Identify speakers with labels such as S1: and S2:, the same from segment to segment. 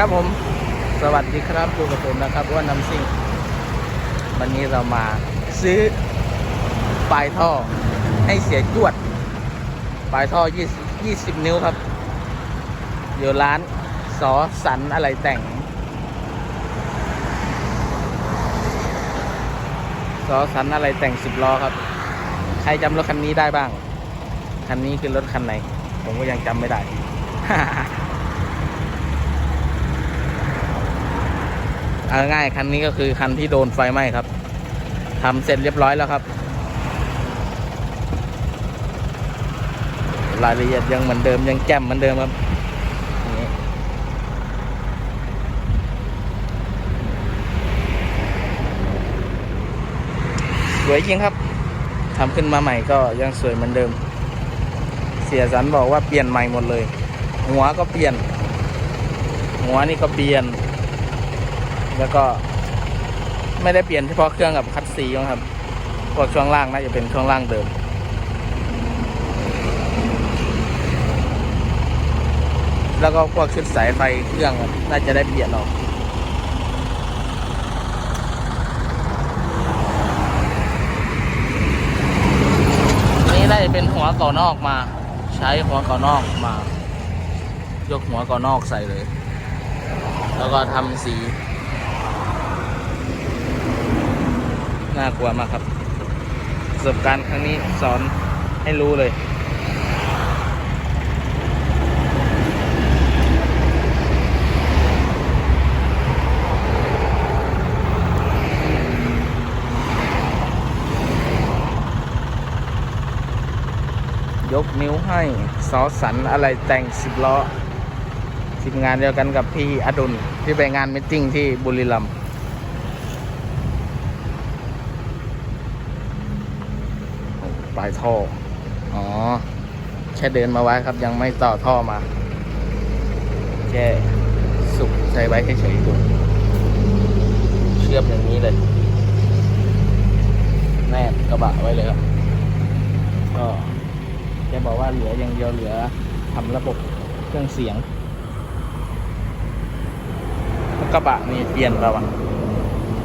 S1: ครับผม สวัสดีครับอยู่กับผมนะครับว่าน้ำซิ่ง วันนี้เรามาซื้อปลายท่อให้เสียจวด ปลายท่อ 20 20 นิ้วครับ อยู่ร้านสอสันอะไรแต่งสอสันอะไรแต่ง 10 ล้อครับ ใครจำรถคันนี้ได้บ้าง คันนี้คือรถคันไหน ผมก็ยังจำไม่ได้ เอาง่ายคันนี้ก็คือคันที่โดนไฟไหม้ครับทำเสร็จเรียบร้อยแล้วครับ รายละเอียดยังเหมือนเดิมยังแจ่มเหมือนเดิมครับสวยจริงครับทำขึ้นมาใหม่ก็ยังสวยเหมือนเดิม เสียสันบอกว่าเปลี่ยนใหม่หมดเลย หัวก็เปลี่ยน หัวนี่ก็เปลี่ยน แล้วก็ ไม่ได้เปลี่ยนเฉพาะเครื่องกับคัดซีมั้งครับพวกช่วงล่างน่าจะเป็นช่วงล่างเดิมแล้วก็พวกชุดสายไฟเครื่องน่าจะได้เปลี่ยนออกนนี้ได้เป็นหัวก่อนอกมา ใช้หัวก่อนอกมา ยกหัวก่อนอกใส่เลย แล้วก็ทำสี น่ากลัวมากครับประสบการณ์ครั้งนี้สอนให้รู้เลยยกนิ้วให้ซอสันอะไรแต่งสิบล้อทีมงานเดียวกันกับพี่อดุลที่ไปงานมิทติ้งที่บุรีรัมย์โอ้ ปลายท่อ อ๋อ แค่เดินมาไว้ครับยังไม่ต่อท่อมา แค่สุกใส่ไว้เฉยๆตัวเชื่อมอย่างนี้เลย แนบกระบะไว้เลยครับ ก็แกบอกว่าเหลืออย่างเดียวเหลือทำระบบเครื่องเสียงกระบะนี่เปลี่ยนแล้วอะ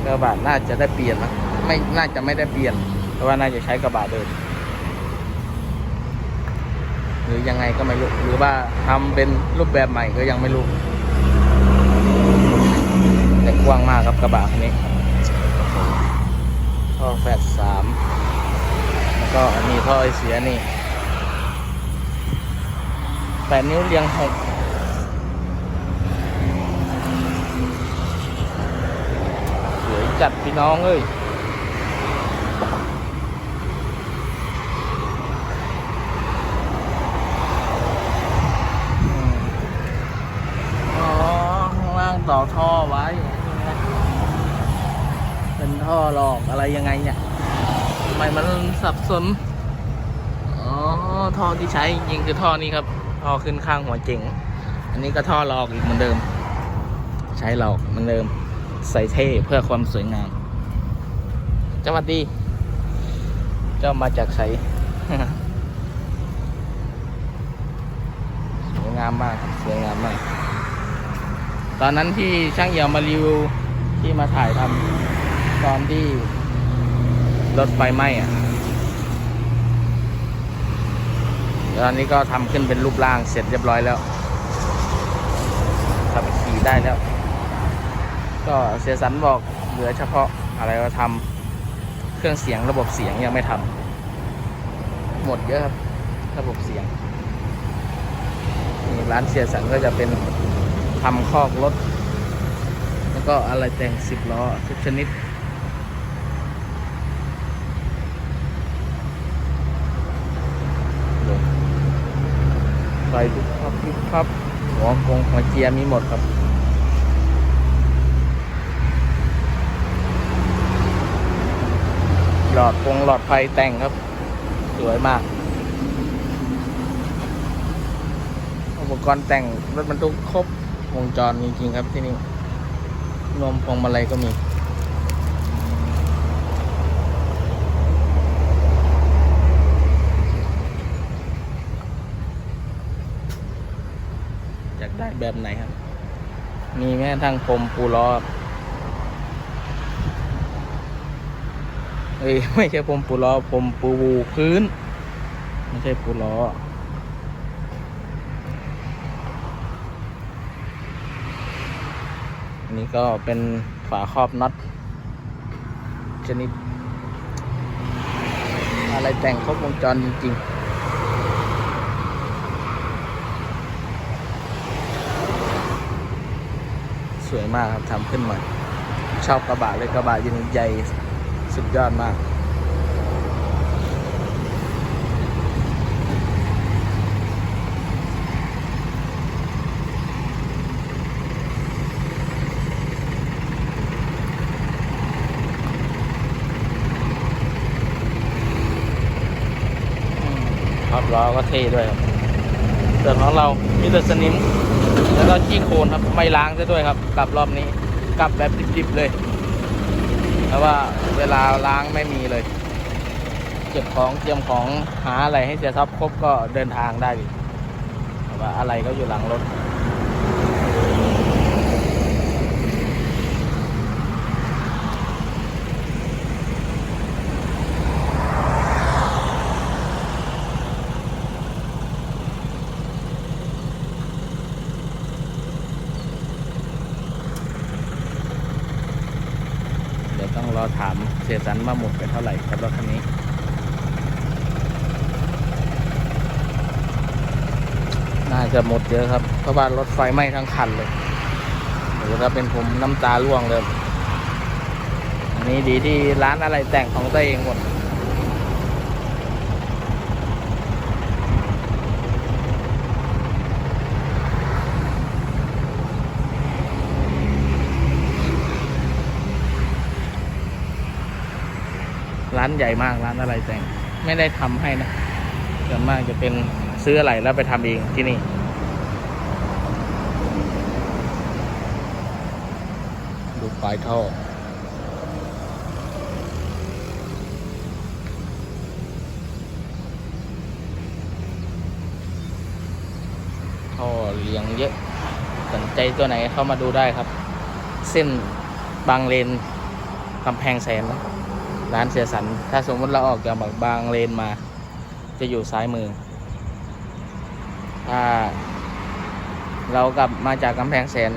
S1: กระบะน่าจะได้เปลี่ยนนะไม่น่าจะไม่ได้เปลี่ยนเพราะว่าน่าจะใช้กระบะเดิม รือยังไงก็ไม่รู้หรือว่าทำเป็นรูปแบบใหม่ก็ยังไม่รู้แต่กว้างมากครับกระบะคันนี้ท่อแฟดสามแล้วก็มีท่อไอเสียนี่แปดนิ้วเรียงหกสวยจัดพี่น้องเอ้ยอืมอ๋อ ข้างล่าง ต่อท่อไว้เป็นท่อหลอกอะไรยังไงเนี่ยทำไมมันสับสนอ๋อท่อที่ใช้จริงคือท่อนี้ครับท่อขึ้นข้างหัวเจ๋งอันนี้ก็ท่อหลอกอีกเหมือนเดิม ใช้หลอกเหมือนเดิม ใส่เท่เพื่อความสวยงามสวัสดี เจ้ามาจากใสสวยงามมากสวยงามมาก ตอนนั้นที่ช่างเหี่ยวมารีวิวที่มาถ่ายทำตอนที่รถไฟไหม้อะตอนนี้ก็ทำขึ้นเป็นรูปร่างเสร็จเรียบร้อยแล้วขับขี่ได้แล้ว ก็เสียสันบอกเหลือเฉพาะอะไรว่าทำเครื่องเสียงระบบเสียงยังไม่ทำหมดเยอะครับ ระบบเสียงร้านเสียสันก็จะเป็น ทำคอกรถ แล้วก็อะไรแต่งสิบล้อทุกชนิดไฟลุกพับลุกพับหัวกงหัวเจียร์มีหมดครับหลอดกงหลอดไฟแต่งครับ สวยมาก อุปกรณ์แต่งรถบรรทุกครบ วงจรจริงๆครับที่นี่นวมพวงมาลัยก็มี อยากได้แบบไหนครับ มีแม้ทั้งผมปูล้อเอ้ยไม่ใช่ผมปูล้อผมปูพื้น ไม่ใช่ปูล้อ อันนี้ก็เป็นฝาครอบน็อตชนิด อะไรแต่งครบวงจรจริงๆสวยมากครับทำขึ้นมาชอบกระบะเลยกระบะยิงใหญ่สุดยอดมาก ขับล้อก็เท่ด้วยครับส่วนของเรามีแต่สนิมแล้วก็ขี้โคลนครับไม่ล้างซะด้วยครับกลับรอบนี้กลับแบบดิบๆเลยเพราะว่าเวลาล้างไม่มีเลยเก็บของเตรียมของหาอะไรให้เสียทรัพย์ครบก็เดินทางได้ดิแต่ว่าอะไรก็อยู่หลังรถ เดี๋ยวต้องรอถามเสียสันมาหมดไป เท่าไหร่กับรถคันนี้ น่าจะหมดเยอะครับเพราะว่ารถไฟไหม้ทั้งคันเลยหรือถ้าเป็นผมน้ำตาร่วงเลยอันนี้ดีที่ร้านอะไรแต่งของตัวเองหมด ร้านใหญ่มากร้านอะไรแต่ง ไม่ได้ทำให้นะส่วนมากจะเป็นซื้ออะไรแล้วไปทำเองที่นี่ ดูปลายท่อท่อเรียงเยอะสนใจตัวไหนเข้ามาดูได้ครับ เส้นบางเลนกำแพงแสนนะ ร้านเสียสัน ถ้าสมมติเราออกจากบางเลนมา จะอยู่ซ้ายมือ ถ้า เรากลับมาจากกำแพงแสน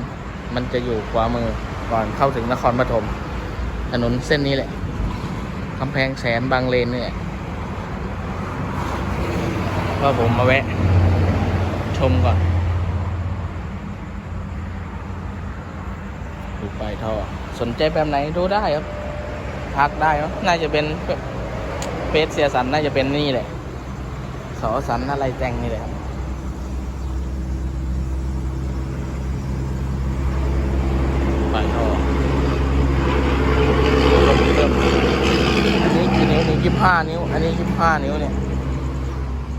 S1: มันจะอยู่ขวามือก่อนเข้าถึงนครปฐมถนนเส้นนี้แหละกำแพงแสนบางเลนเนี่ยก็ผมมาแวะ ชมก่อนดูไปท่อสนใจแบบไหนดูได้ครับ พักได้เนอะน่าจะเป็นเฟสเสียสันน่าจะเป็นนี่แหละสอสันอะไรแจงนี่แหละครับไปท่ออันนี้กี่นิ้วนี่ยี่ห้านิ้ว อันนี้ยี่ห้านิ้วเนี่ย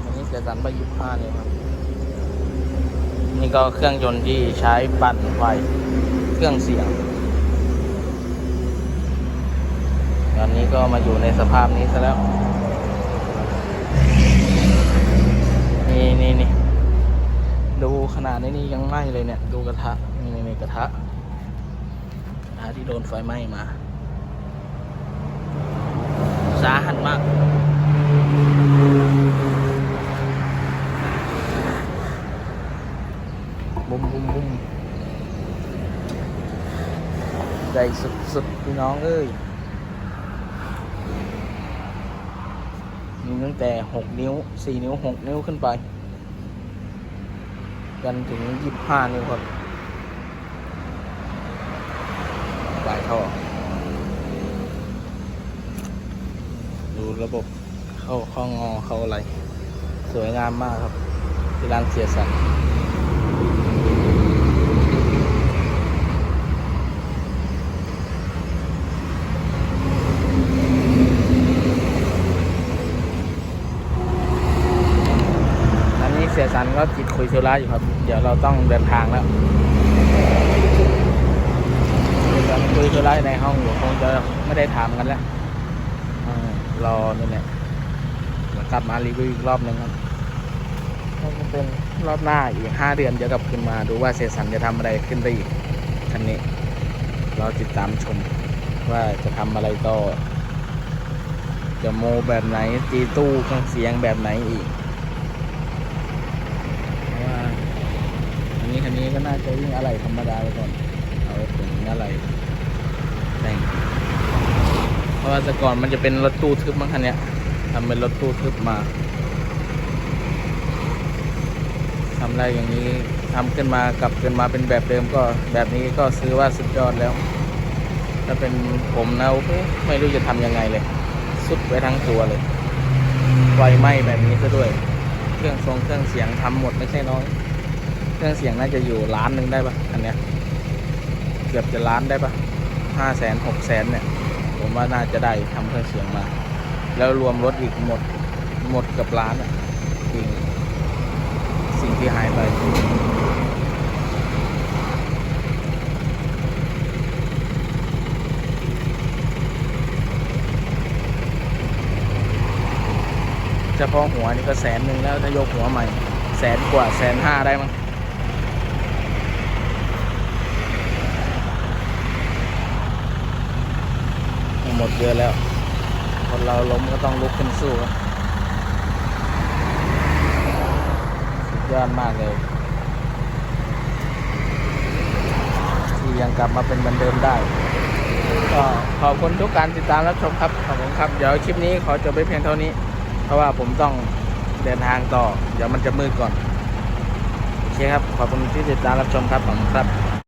S1: อันนี้เสียสันไปยี่ห้านิ้วครับ นี่ก็เครื่องยนต์ที่ใช้ปั่นไฟ เครื่องเสียง ต อนนี้ก็มาอยู่ในสภาพนี้ซะแล้ว นี่นี่นี่ดูขนาดนี้นี่ยังไหม้เลยเนี่ย ดูกระทะ นี่นี่นกระทะกระทะที่โดนไฟไหม้มา สาหัสมากบุ้มบุ้มบุ้มใจสุดๆพี่น้องเอ้ย มีตั้งแต่หกนิ้วสี่นิ้วหกนิ้วขึ้นไป กันถึงยี่ห้านิ้วครับปลายท่อดูระบบเข้าข้องงอเข้าอะไร สวยงามมากครับที่ร้านี้เสียสันก็จิตคุ ยธุระอยู่ครับ เดี๋ยวเราต้องเดินทางแล้วเสียสันคุยธุระในห้องอยู่คงจะไม่ได้ถามกันแล้วรอนี่แหละกลับมารีวิวอีกรอบหนึ่งครับก็จะเป็นรอบหน้าอีกห้าเดือนเดี๋ยวกลับขึ้นมาดูว่าเสียสันจะทำอะไรขึ้นไปอีกคันนี้ เราติดตามชมว่าจะทำอะไรต่อจะโมแบบไหนตีตู้เครื่องเสียงแบบไหนอีกเพราะว่าอันนี้ คันนี้ก็น่าจะวิ่งอะไรธรรมดาไปก่อน เอาถึงอะไรแต่งเพราะว่าแต่ก่อนมันจะเป็นรถตู้ทึบมั้งคันเนี้ยทำเป็นรถตู้ทึบมาทำอะไรอย่างนี้ทำขึ้นมากลับขึ้นมาเป็นแบบเดิมก็แบบนี้ก็ซื้อว่าสุดยอดแล้ว ถ้าเป็นผมนะโอ้ไม่รู้จะทำยังไงเลย สุดไปทั้งตัวเลยไฟไหม้แบบนี้ซะด้วย เครื่องทรงเครื่องเสียงทำหมดไม่ใช่น้อย เครื่องเสียงน่าจะอยู่ล้านหนึ่งได้ปะอันเนี้ยเกือบจะล้านได้ปะห้าแสนหกแสนเนี่ย ผมว่าน่าจะได้ทำเครื่องเสียงมา แล้วรวมรถอีกหมดหมดเกับล้านอะจริงสิ่งที่หายไปเฉพาะหัวนี่ก็แสนหนึ่งแล้วถ้ายกหัวใหม่ แสนกว่าแสนห้าได้มั้ง หมดเยอะแล้ว คนเราล้มก็ต้องลุกขึ้นสู้ครับสุดยอดมากเลย ที่ยังกลับมาเป็นเหมือนเดิมได้ ก็ขอบคุณทุกการติดตามรับชมครับ ขอบคุณครับ เดี๋ยวคลิปนี้ขอจบไปเพียงเท่านี้ เพราะว่าผมต้องเดินทางต่อ เดี๋ยวมันจะมืดก่อน โอเคครับ ขอบคุณที่ติดตามรับชมครับผมครับ